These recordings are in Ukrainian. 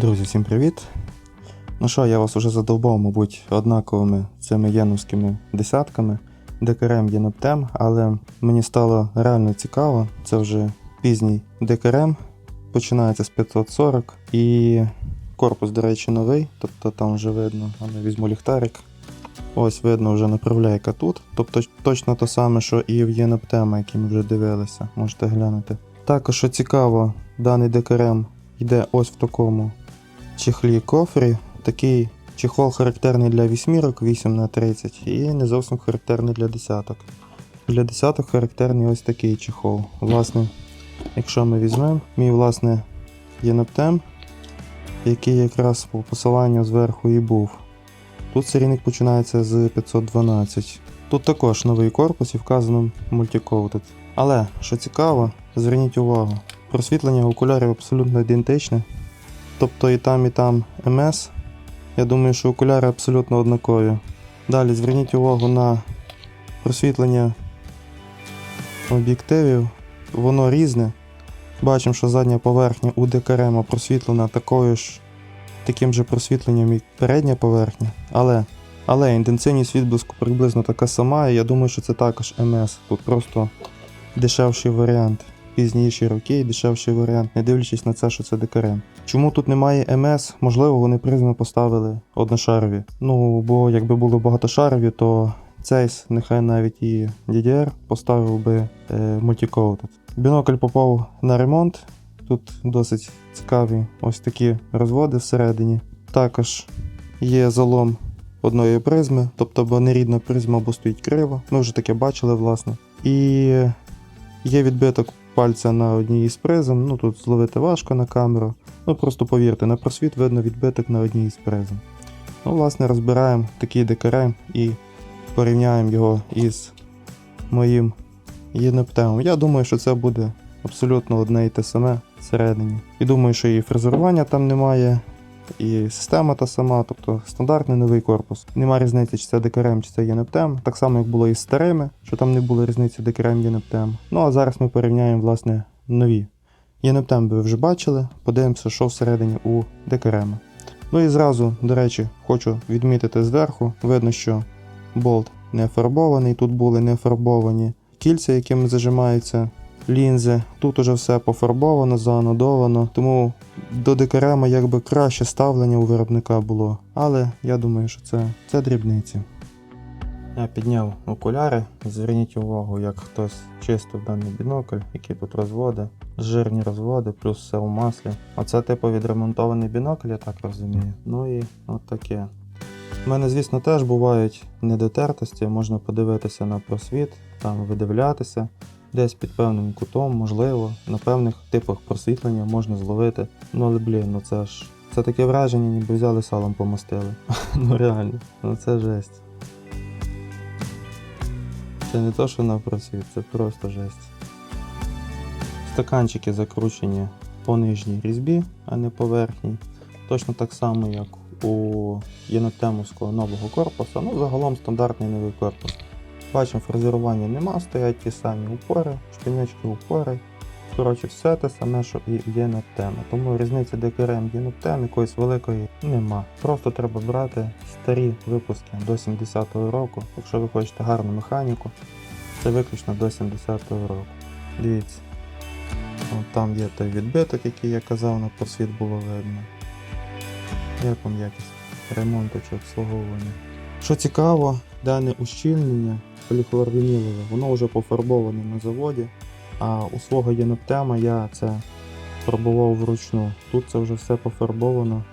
Друзі, всім привіт! Ну що, я вас уже задовбав, мабуть, однаковими цими єновськими десятками, декарем єноптем, але мені стало реально цікаво. Це вже пізній декарем, починається з 540 і корпус, до речі, новий, тобто там вже видно, але візьму ліхтарик. Ось видно вже направляйка тут. Тобто точно те саме, що і в єноптема, який ми вже дивилися, можете глянути. Також що цікаво, даний декарем йде ось в такому чехлі кофрі. Такий чехол характерний для вісьмірок 8 на 30 і не зовсім характерний для десяток. Для десяток характерний ось такий чехол. Власне, якщо ми візьмемо мій власне єноптем, який якраз по посиланню зверху і був. Тут серійник починається з 512. Тут також новий корпус і вказано Multicoated. Але, що цікаво, зверніть увагу, просвітлення окулярів абсолютно ідентичне. Тобто і там, і там МС. Я думаю, що окуляри абсолютно однакові. Далі зверніть увагу на просвітлення об'єктивів. Воно різне. Бачимо, що задня поверхня у декарема просвітлена такою ж таким же просвітленням, як передня поверхня. Але, але інтенсивність відблиску приблизно така сама, і я думаю, що це також МС. Тут просто дешевший варіант. Пізніші роки і дешевший варіант, не дивлячись на це, що це декарем. Чому тут немає МС? Можливо, вони призми поставили одношарові. Ну, бо якби було багатошарові, то цейс, нехай навіть і DDR поставив би е, Multicoated. Бінокль попав на ремонт. Тут досить цікаві ось такі розводи всередині. Також є залом одної призми, тобто бо нерідна призма або стоїть криво. Ми вже таке бачили, власне. І є відбиток пальця на одній із призм. Ну тут зловити важко на камеру. Ну просто повірте, на просвіт видно відбиток на одній із презом. Ну, власне, розбираємо такий ДКР і порівняємо його із моїм єдноптемом. Я думаю, що це буде абсолютно одне і те саме всередині. І думаю, що і фрезерування там немає, і система та сама, тобто стандартний новий корпус. Нема різниці, чи це декарем, чи це єноптем. Так само, як було і з старими, що там не було різниці декарем єноптем. Ну а зараз ми порівняємо власне нові. Єноптем ви вже бачили, подивимося, що всередині у декарема. Ну і зразу, до речі, хочу відмітити зверху, видно, що болт не фарбований, тут були не фарбовані кільця, якими зажимаються лінзи. Тут уже все пофарбовано, заанодовано, тому до декарема якби краще ставлення у виробника було. Але я думаю, що це, це дрібниці. Я підняв окуляри. Зверніть увагу, як хтось чистив даний бінокль, які тут розводи, жирні розводи, плюс все у маслі. Оце типу відремонтований бінокль, я так розумію. Ну і от таке. У мене, звісно, теж бувають недотертості, можна подивитися на просвіт, там видивлятися, десь під певним кутом, можливо, на певних типах просвітлення можна зловити. Ну але блін, ну це ж це таке враження, ніби взяли салом помастили. ну реально, ну це жесть. Це не то, що на просвіт, це просто жесть. Стаканчики закручені по нижній різьбі, а не по верхній. Точно так само, як у єнотемовського нового корпусу. Ну, загалом стандартний новий корпус. Бачимо, фрезерування нема, стоять ті самі упори, шпинячки упори. Коротше, все те саме, що і в єноптема. Тому різниці ДКРМ єноптем якоїсь великої нема. Просто треба брати старі випуски до 70-го року. Якщо ви хочете гарну механіку, це виключно до 70-го року. Дивіться. От там є той відбиток, який я казав, на просвіт було видно. Як вам якість ремонту чи обслуговування? Що цікаво, дане ущільнення поліхлорвінілове, воно вже пофарбоване на заводі, а у свого єноптема я це фарбував вручну. Тут це вже все пофарбовано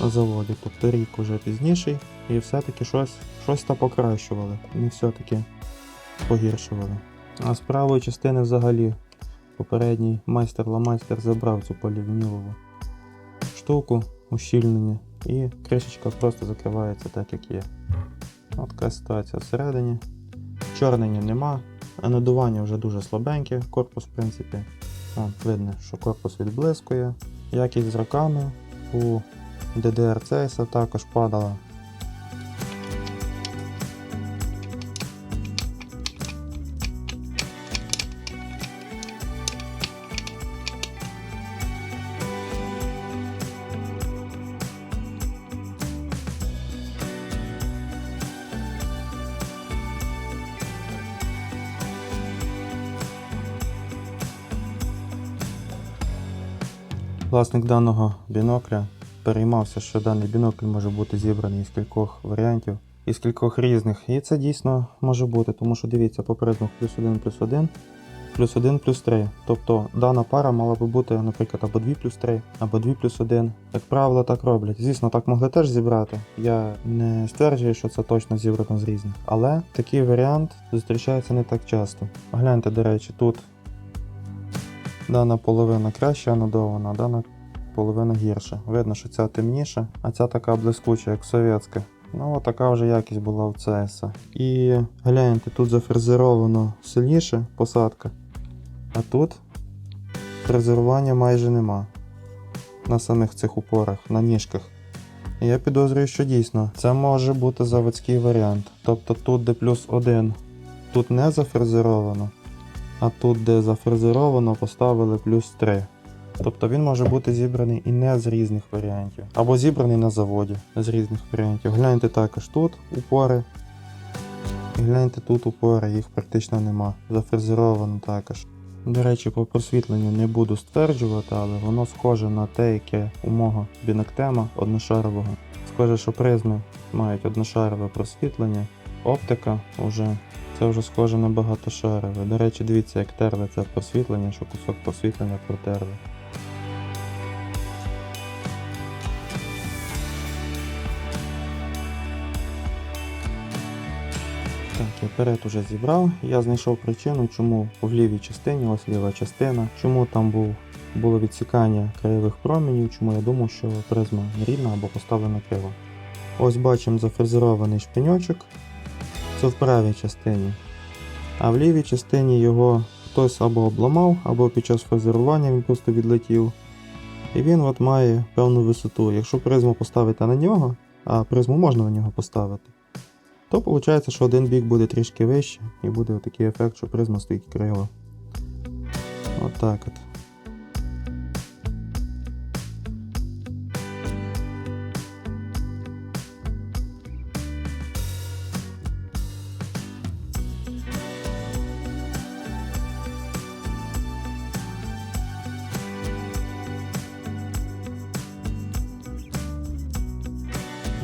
на заводі. Тобто рік уже пізніший і все-таки щось, щось та покращували, не все-таки погіршували. А з правої частини взагалі попередній майстер-ламайстер забрав цю полівінілову штуку, ущільнення, і кришечка просто закривається так, як є. От ситуація всередині. Чорнення нема, надування вже дуже слабеньке, корпус, в принципі. От, видно, що корпус відблискує. Якість з роками у DDR Цейса також падала. Власник даного бінокля переймався, що даний бінокль може бути зібраний із кількох варіантів, із кількох різних. І це дійсно може бути, тому що дивіться, по призмах плюс 1 плюс 1, плюс 1 плюс 3. Тобто дана пара мала би бути, наприклад, або 2 плюс 3, або 2 плюс 1. Як правило, так роблять. Звісно, так могли теж зібрати. Я не стверджую, що це точно зібрано з різних. Але такий варіант зустрічається не так часто. Гляньте, до речі, тут дана половина краще анодована, дана половина гірша. Видно, що ця темніша, а ця така блискуча, як совєтська. Ну, така вже якість була в CS. І гляньте, тут зафрезеровано сильніше посадка, а тут фрезерування майже нема на самих цих упорах, на ніжках. Я підозрюю, що дійсно це може бути заводський варіант. Тобто тут, де плюс 1, тут не зафрезеровано, а тут, де зафрезеровано, поставили плюс 3. Тобто він може бути зібраний і не з різних варіантів. Або зібраний на заводі з різних варіантів. Гляньте також тут упори. І гляньте тут упори, їх практично нема. Зафрезеровано також. До речі, по просвітленню не буду стверджувати, але воно схоже на те, яке у мого біноктема одношарового. Схоже, що призми мають одношарове просвітлення, оптика вже це вже схоже на багатошарове. До речі, дивіться, як терли це просвітлення, що кусок просвітлення протерли. Так, я перед уже зібрав. Я знайшов причину, чому в лівій частині, ось ліва частина, чому там був, було відсікання краєвих променів, чому я думав, що призма нерівна або поставлена криво. Ось бачимо зафрезерований шпиньочок. Це в правій частині. А в лівій частині його хтось або обламав, або під час фрезерування він просто відлетів. І він от має певну висоту. Якщо призму поставити на нього, а призму можна на нього поставити, то виходить, що один бік буде трішки вище і буде такий ефект, що призма стоїть криво. Отак от.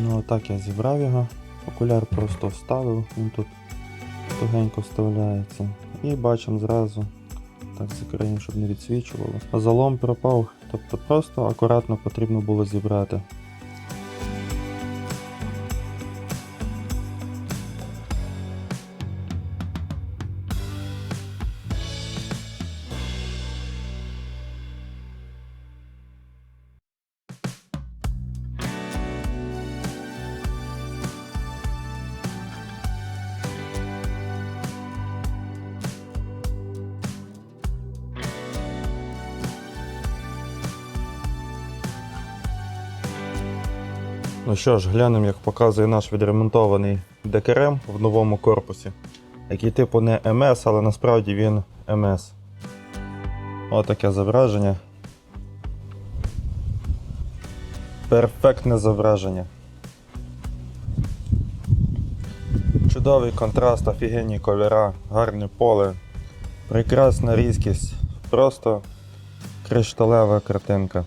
Ну отак я зібрав його. Окуляр просто вставив, він тут тугенько вставляється. І бачимо зразу, так закриємо, щоб не відсвічувало. Залом пропав, тобто просто акуратно потрібно було зібрати. Ну що ж, глянемо, як показує наш відремонтований ДКРМ в новому корпусі, який типу не МС, але насправді він МС. Отаке зображення. Перфектне зображення. Чудовий контраст, офігенні кольора, гарне поле, прекрасна різкість, просто кришталева картинка.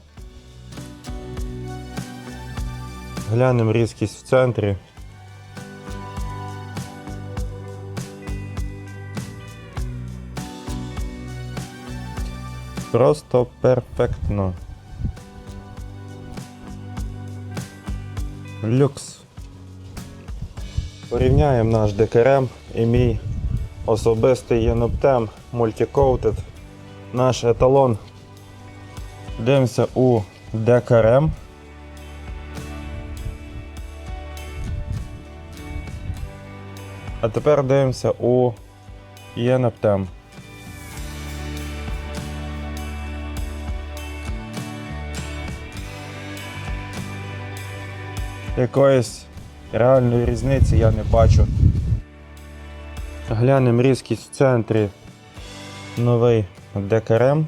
Глянемо різкість в центрі. Просто перфектно. Люкс. Порівняємо наш ДКРМ і мій особистий Єноптем Multicoated. Наш еталон. Дивимося у ДКРМ. А тепер дивимося у Єнептем. Якоїсь реальної різниці я не бачу. Глянемо різкість в центрі новий ДКРМ.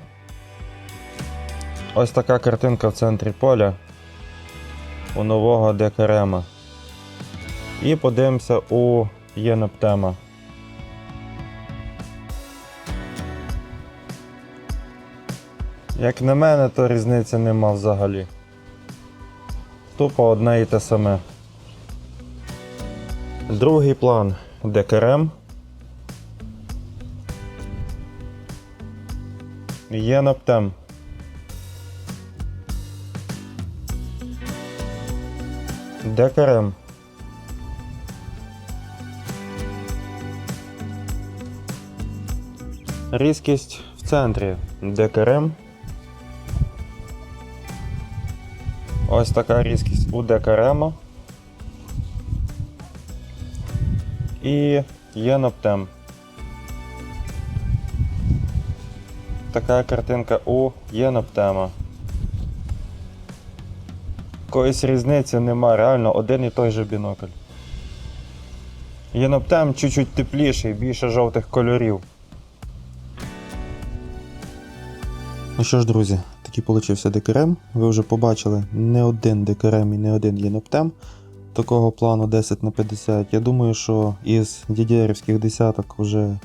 Ось така картинка в центрі поля у нового ДКРМа. І подивимося у Єноптема. Як на мене, то різниці нема взагалі. Тупо одне і те саме. Другий план ДКРМ. Є наптем. ДКРМ. Різкість в центрі ДКРМ. Ось така різкість у ДКРМ. І є ноптем. Така картинка у єноптема. Якоїсь різниці нема, реально один і той же бінокль. Єноптем чуть-чуть тепліший, більше жовтих кольорів. Ну що ж, друзі, такий получився декерем. Ви вже побачили не один декерем і не один єноптем такого плану 10 на 50. Я думаю, що із дідєрівських десяток вже,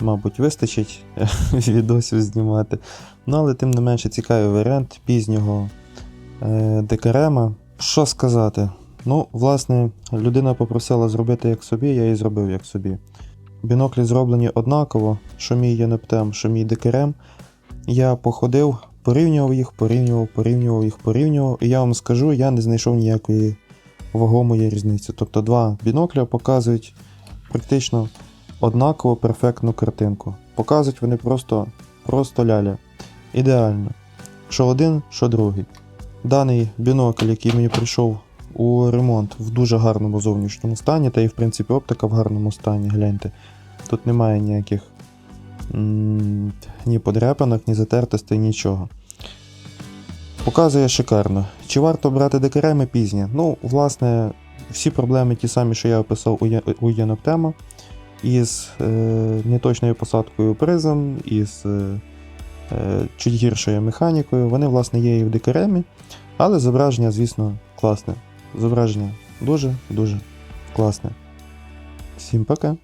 мабуть, вистачить відосів знімати. Ну, але тим не менше цікавий варіант пізнього е, декерема. Що сказати? Ну, власне, людина попросила зробити як собі, я і зробив як собі. Біноклі зроблені однаково, що мій єноптем, що мій декерем. Я походив, порівнював їх, порівнював, порівнював їх, порівнював, і я вам скажу, я не знайшов ніякої вагомої різниці. Тобто два бінокля показують практично однаково перфектну картинку. Показують вони просто, просто ляля. Ідеально. Що один, що другий. Даний бінокль, який мені прийшов у ремонт в дуже гарному зовнішньому стані, та і в принципі оптика в гарному стані, гляньте. Тут немає ніяких ні подряпинок, ні затертостей, нічого. Показує шикарно. Чи варто брати декереми пізні? Ну, власне, всі проблеми ті самі, що я описав у, Єноптема, із е, неточною посадкою призм, із е, е, чуть гіршою механікою. Вони, власне, є і в декеремі, але зображення, звісно, класне. Зображення дуже-дуже класне. Всім пока!